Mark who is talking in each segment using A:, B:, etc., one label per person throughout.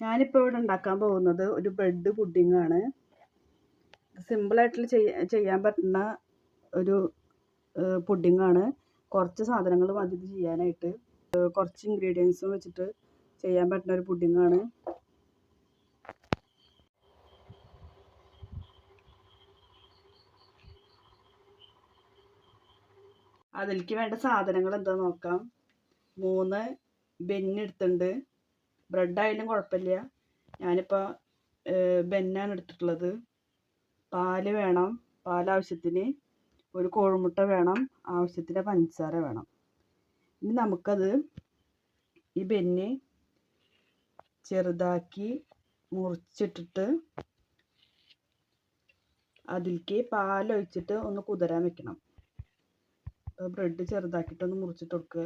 A: ഞാനിപ്പോൾ ഇവിടെ ഉണ്ടാക്കാൻ പോകുന്നത് ഒരു ബ്രെഡ് പുഡിങ്ങാണ് സിമ്പിളായിട്ട് ചെയ്യാൻ പറ്റുന്ന ഒരു പുഡിങ്ങാണ് കുറച്ച് സാധനങ്ങൾ മതി ഇത് ചെയ്യാനായിട്ട്. കുറച്ച് ഇൻഗ്രീഡിയൻസും വെച്ചിട്ട് ചെയ്യാൻ പറ്റുന്ന ഒരു പുഡിങ്ങാണ് അതിലേക്ക് വേണ്ട സാധനങ്ങൾ എന്താ നോക്കാം. മൂന്ന് ബെന്നെടുത്തുണ്ട് ബ്രെഡായാലും കുഴപ്പമില്ല. ഞാനിപ്പോൾ ബെന്നാണ് എടുത്തിട്ടുള്ളത്. പാൽ വേണം പാൽ ആവശ്യത്തിന് ഒരു കോഴിമുട്ട വേണം ആവശ്യത്തിന് പഞ്ചസാര വേണം. ഇനി നമുക്കത് ഈ ബെന്ന് ചെറുതാക്കി മുറിച്ചിട്ടിട്ട് അതിലേക്ക് പാലൊഴിച്ചിട്ട് ഒന്ന് കുതിരാൻ വെക്കണം. ബ്രെഡ് ചെറുതാക്കിയിട്ടൊന്ന് മുറിച്ചിട്ട് കൊടുക്കുക.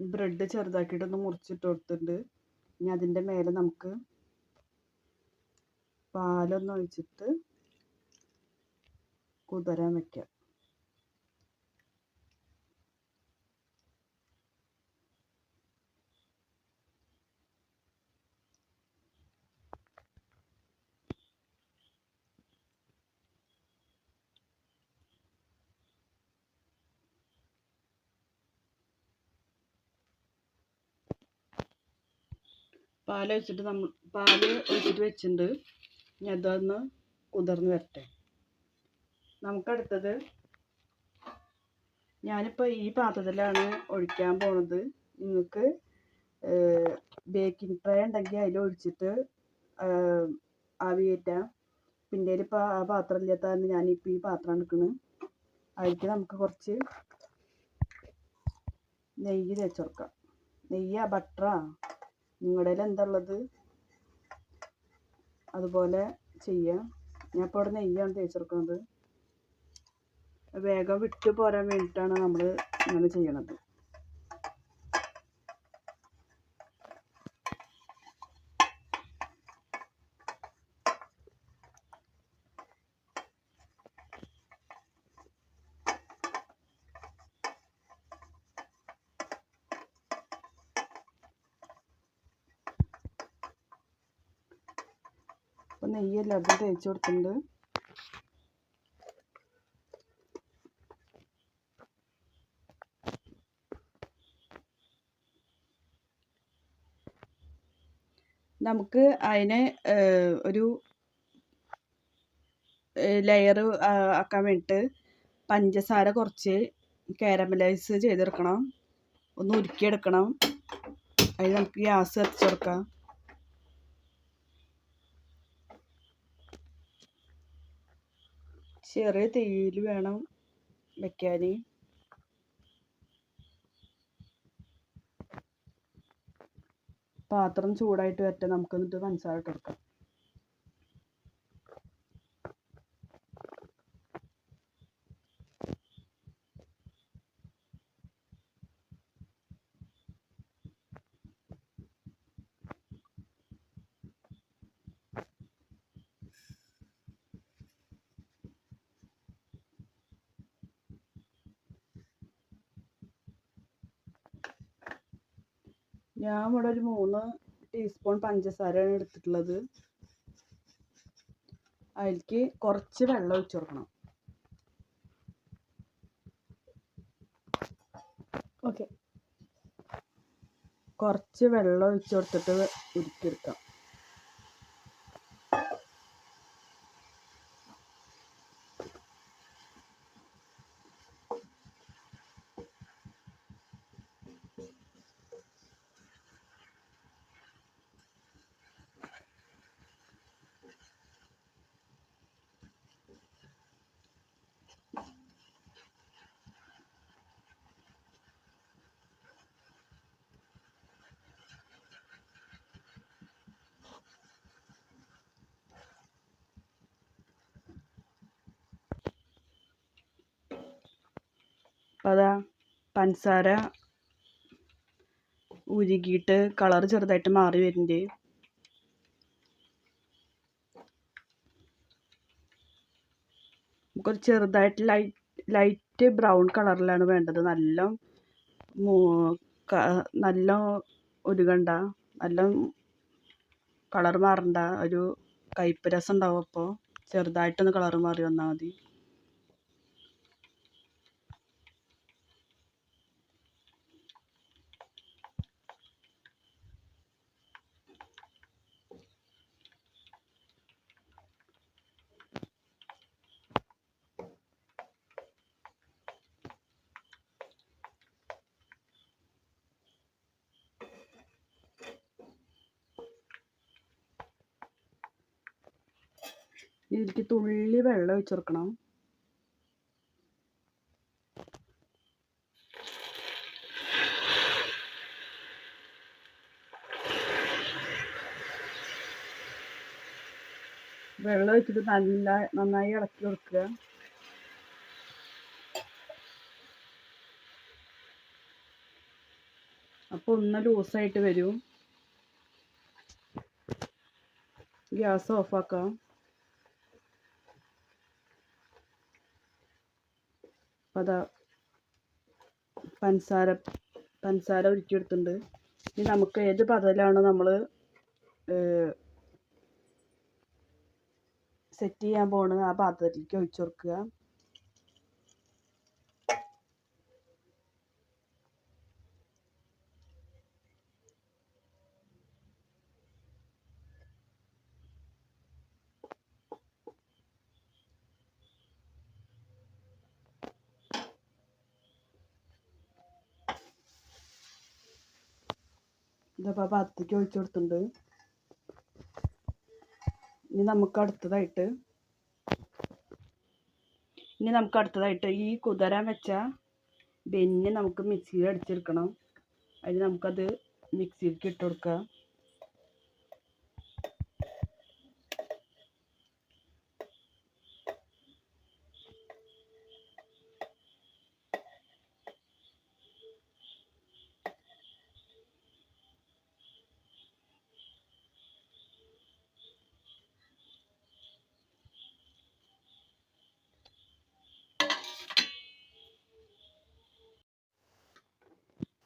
A: ബ്രെഡ് ചെറുതാക്കിയിട്ടൊന്ന് മുറിച്ചിട്ട് കൊടുത്തിട്ടുണ്ട് ഇനി അതിന്റെ മേലെ നമുക്ക് പാലൊന്ന് ഒഴിച്ചിട്ട് കുതിരാൻ വയ്ക്കാം പാൽ ഒഴിച്ചിട്ട് നമ്മൾ പാൽ ഒഴിച്ചിട്ട് വെച്ചിട്ടുണ്ട്. ഇനി അതൊന്ന് കുതിർന്ന് വരട്ടെ. നമുക്കടുത്തത് ഞാനിപ്പോൾ ഈ പാത്രത്തിലാണ് ഒഴിക്കാൻ പോണത്. നിങ്ങൾക്ക് ബേക്കിംഗ് ട്രേ ഉണ്ടെങ്കിൽ അതിൽ ഒഴിച്ചിട്ട് ആവിയേറ്റാം പിന്നെ ഇപ്പോൾ ആ പാത്രം ഇല്ലാത്തതാണ് ഞാനിപ്പോൾ ഈ പാത്രം എടുക്കുന്നത് അതിലേക്ക് നമുക്ക് കുറച്ച് നെയ്യ് തേച്ച് കൊടുക്കാം നെയ്യാ ബട്ടറാ നിങ്ങളുടെ കയ്യിൽ എന്താ ഉള്ളത്? അതുപോലെ ചെയ്യാം. ഞാൻ ഇപ്പോൾ ഇവിടെ നെയ്യാണ് തേച്ചെടുക്കുന്നത്. വേഗം വിട്ട് പോരാൻ വേണ്ടിയിട്ടാണ് നമ്മൾ ഇങ്ങനെ ചെയ്യണത്. അപ്പോൾ നെയ്യല്ല അതും തേച്ച് കൊടുത്തിട്ടുണ്ട്. നമുക്ക് അതിനെ ഒരു ലെയർ ആക്കാൻ വേണ്ടിയിട്ട് പഞ്ചസാര കുറച്ച് കാരമലൈസ് ചെയ്തെടുക്കണം. ഒന്ന് ഉരുക്കിയെടുക്കണം. അതിന് നമുക്ക് ഗ്യാസ് കത്തിച്ച് കൊടുക്കാം ചെറിയ തീയിൽ വേണം വെക്കാൻ. പാത്രം ചൂടായിട്ട് വരട്ടെ നമുക്ക് എന്നിട്ട് പഞ്ചസാര ഇട്ട് കൊടുക്കാം. ഞാൻ ഇവിടെ ഒരു മൂന്ന് ടീസ്പൂൺ പഞ്ചസാരയാണ് എടുത്തിട്ടുള്ളത്. അതിലേക്ക് കുറച്ച് വെള്ളം ഒഴിച്ചു കൊടുക്കണം. ഓക്കെ കുറച്ച് വെള്ളം ഒഴിച്ചു കൊടുത്തിട്ട് ഉരുക്കിയെടുക്കാം അപ്പോൾ അതാ പഞ്ചസാര ഉരുകിയിട്ട് കളർ ചെറുതായിട്ട് മാറി വരുന്നുണ്ട്. കുറച്ച് ചെറുതായിട്ട് ലൈറ്റ് ലൈറ്റ് ബ്രൗൺ കളറിലാണ് വേണ്ടത്. നല്ല നല്ല ഉരുകണ്ട നല്ല കളർ മാറണ്ട ഒരു കയ്പ്പ് രസം ഉണ്ടാവും അപ്പോൾ ചെറുതായിട്ടൊന്ന് കളർ മാറി വന്നാൽ മതി. ഇതിലേക്ക് തുള്ളി വെള്ളം ഒഴിച്ച് കൊടുക്കണം. വെള്ളം ഒഴിച്ചിട്ട് നല്ല നന്നായി ഇളക്കി കൊടുക്കുക. അപ്പോൾ ഒന്ന് ലൂസായിട്ട് വരും. ഗ്യാസ് ഓഫാക്കാം അപ്പോൾ അതാ പഞ്ചസാര പഞ്ചസാര ഉരുക്കിയെടുത്തിട്ടുണ്ട്. ഇനി നമുക്ക് ഏത് പതലാണോ നമ്മൾ സെറ്റ് ചെയ്യാൻ പോണത് ആ പാത്രത്തിലേക്ക് ഒഴിച്ചു കൊടുക്കുക. ഇതപ്പോൾ പത്തിക്ക് ഒഴിച്ചു കൊടുത്തിട്ടുണ്ട്. ഇനി നമുക്ക് അടുത്തതായിട്ട് ഇനി നമുക്ക് അടുത്തതായിട്ട് ഈ കുതിരാൻ വെച്ച ബെന്നി നമുക്ക് മിക്സിയിൽ അടിച്ചെടുക്കണം. അതിന് നമുക്കത് മിക്സിയിലേക്ക് ഇട്ട് കൊടുക്കാം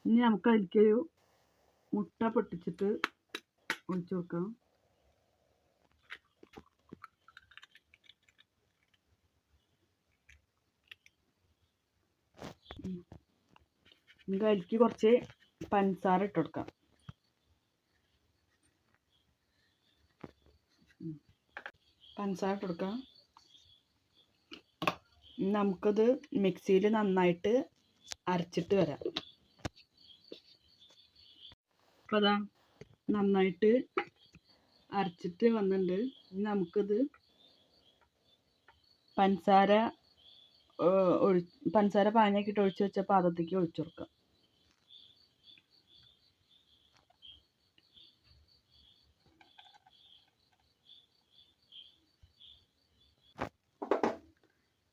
A: ഇനി നമുക്ക് അതിലേക്കൊരു മുട്ട പൊട്ടിച്ചിട്ട് ഒഴിച്ചു കൊടുക്കാം നമുക്ക് അതിലേക്ക് കുറച്ച് പഞ്ചസാര ഇട്ട് കൊടുക്കാം. പഞ്ചസാര ഇട്ട് കൊടുക്കാം. നമുക്കത് മിക്സിയിൽ നന്നായിട്ട് അരച്ചിട്ട് വരാം. അപ്പോൾ അതാ നന്നായിട്ട് അരച്ചിട്ട് വന്നിട്ടുണ്ട് ഇനി നമുക്കിത് പഞ്ചസാര ഒഴി പഞ്ചസാര പാനിയാക്കിയിട്ട് ഒഴിച്ച് വെച്ച പാത്രത്തേക്ക് ഒഴിച്ചു കൊടുക്കാം.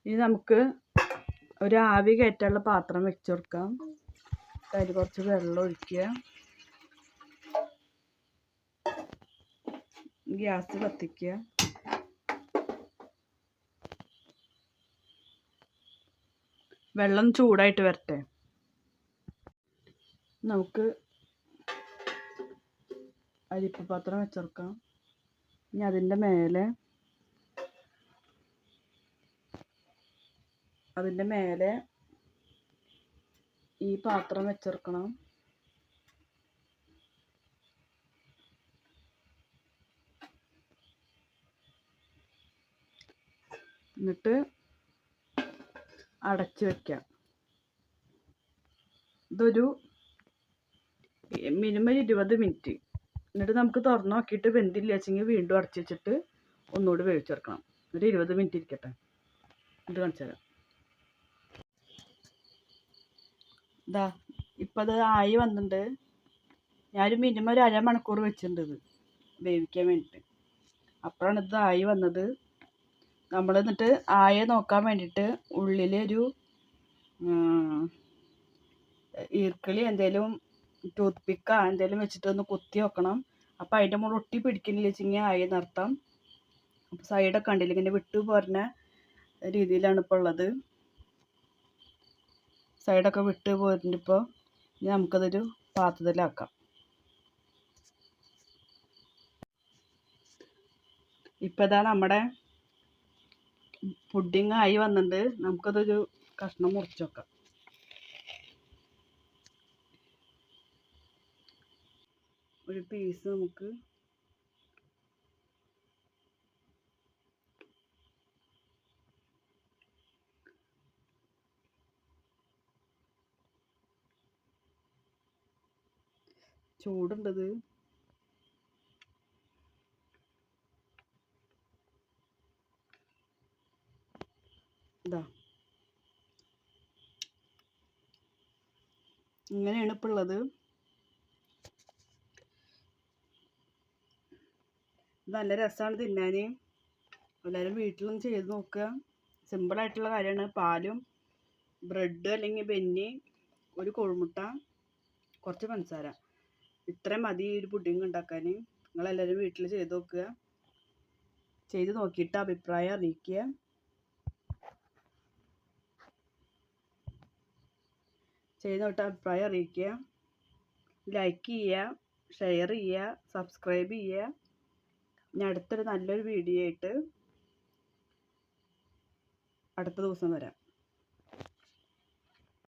A: ഇനി നമുക്ക് ഒരു ആവി കയറ്റാനുള്ള പാത്രം വെച്ച് കൊടുക്കാം. അതിൽ കുറച്ച് വെള്ളം ഒഴിക്കുക. ഗ്യാസ് കത്തിക്കുക വെള്ളം ചൂടായിട്ട് വരട്ടെ. നമുക്ക് അരിപ്പ് പാത്രം വെച്ചെടുക്കാം. ഇനി അതിന്റെ മേലെ അതിന്റെ മേലെ ഈ പാത്രം വെച്ചെടുക്കണം. എന്നിട്ട് അടച്ച് വെക്കാം. ഇതൊരു മിനിമം ഇരുപത് മിനിറ്റ്. എന്നിട്ട് നമുക്ക് തുറന്നു നോക്കിയിട്ട് വെന്തില്ല വെച്ചെങ്കിൽ വീണ്ടും അടച്ച് വെച്ചിട്ട് ഒന്നുകൂടി വേവിച്ചെടുക്കണം ഒരു ഇരുപത് മിനിറ്റ് ഇരിക്കട്ടെ. ഇത് കാണിച്ചു തരാം. ഇതാ ഇപ്പം അത് ആയി വന്നിട്ടുണ്ട് ഞാനൊരു മിനിമം ഒരു അരമണിക്കൂർ വെച്ചിട്ടുണ്ട് ഇത് വേവിക്കാൻ വേണ്ടിയിട്ട് അപ്പോഴാണ് ഇത് ആയി വന്നത്. നമ്മൾ എന്നിട്ട് ആയ നോക്കാൻ വേണ്ടിയിട്ട് ഉള്ളിലൊരു ഈർക്കിളി എന്തേലും ടൂത്ത് പിക്കാ എന്തേലും വെച്ചിട്ട് ഒന്ന് കുത്തി വെക്കണം. അപ്പം അതിന്റെ മുകളിൽ ഒട്ടി പിടിക്കുന്നില്ല വെച്ചെങ്കിൽ ആയി നിർത്താം? അപ്പോൾ സൈഡൊക്കെ കണ്ടില്ല ഇങ്ങനെ വിട്ടു പോരുന്ന രീതിയിലാണ് ഇപ്പോൾ ഉള്ളത്. സൈഡൊക്കെ വിട്ട് പോരുന്നിപ്പോൾ ഇനി നമുക്കതൊരു പാത്രത്തിലാക്കാം. ഇപ്പം ഇതാ നമ്മുടെ പുഡിങ് ആയി വന്നിട്ടുണ്ട് നമുക്കതൊരു കഷ്ണം മുറിച്ച് വെക്കാം. ഒരു പീസ് നമുക്ക് ചൂടുണ്ടത് ഇതാ ഇങ്ങനെയാണ് ഇപ്പോൾ ഉള്ളത് നല്ല രസമാണ് തിന്നാൻ. എല്ലാവരും വീട്ടിലൊന്ന് ചെയ്ത് നോക്കുക. സിമ്പിളായിട്ടുള്ള കാര്യമാണ്. പാലും ബ്രെഡ് അല്ലെങ്കിൽ ബെന്നി ഒരു കോഴിമുട്ട കുറച്ച് പഞ്ചസാര. ഇത്രയും മതി ഒരു പുഡിങ് ഉണ്ടാക്കാൻ. നിങ്ങളെല്ലാവരും വീട്ടിൽ ചെയ്ത് നോക്കുക. ചെയ്ത് നോക്കിയിട്ട് അഭിപ്രായം അറിയിക്കുക. ചെയ്ത് നോക്കിയിട്ട് അഭിപ്രായം അറിയിക്കുക. ലൈക്ക് ചെയ്യുക ഷെയർ ചെയ്യുക സബ്സ്ക്രൈബ് ചെയ്യുക. ഇനി അടുത്തൊരു നല്ലൊരു വീഡിയോ ആയിട്ട് അടുത്ത ദിവസം വരാം.